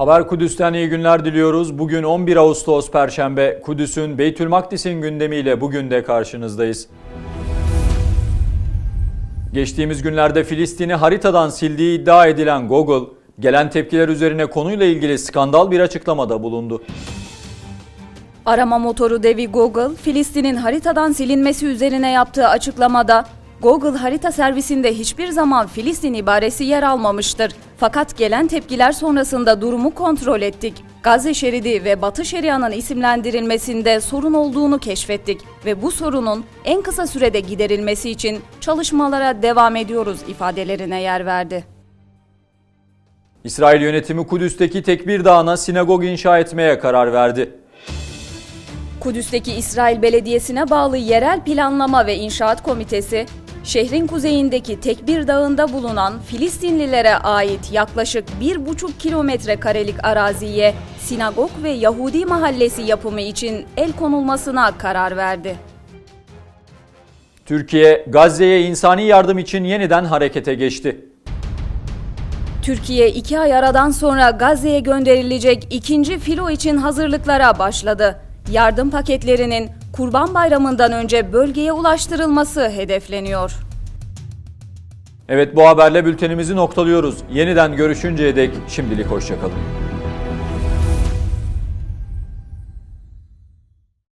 Haber Kudüs'ten iyi günler diliyoruz. Bugün 11 Ağustos Perşembe. Kudüs'ün Beytül Makdis'in gündemiyle bugün de karşınızdayız. Geçtiğimiz günlerde Filistin'i haritadan sildiği iddia edilen Google, gelen tepkiler üzerine konuyla ilgili skandal bir açıklamada bulundu. Arama motoru devi Google, Filistin'in haritadan silinmesi üzerine yaptığı açıklamada, Google harita servisinde hiçbir zaman Filistin ibaresi yer almamıştır. Fakat gelen tepkiler sonrasında durumu kontrol ettik. Gazze şeridi ve Batı Şeria'nın isimlendirilmesinde sorun olduğunu keşfettik ve bu sorunun en kısa sürede giderilmesi için çalışmalara devam ediyoruz ifadelerine yer verdi. İsrail yönetimi Kudüs'teki Tekbir Dağı'na sinagog inşa etmeye karar verdi. Kudüs'teki İsrail Belediyesi'ne bağlı Yerel Planlama ve İnşaat Komitesi, şehrin kuzeyindeki Tekbir Dağı'nda bulunan Filistinlilere ait yaklaşık 1,5 kilometre karelik araziye sinagog ve Yahudi mahallesi yapımı için el konulmasına karar verdi. Türkiye, Gazze'ye insani yardım için yeniden harekete geçti. Türkiye iki ay aradan sonra Gazze'ye gönderilecek ikinci filo için hazırlıklara başladı. Yardım paketlerinin Kurban Bayramı'ndan önce bölgeye ulaştırılması hedefleniyor. Evet bu haberle bültenimizi noktalıyoruz. Yeniden görüşünceye dek şimdilik hoşçakalın.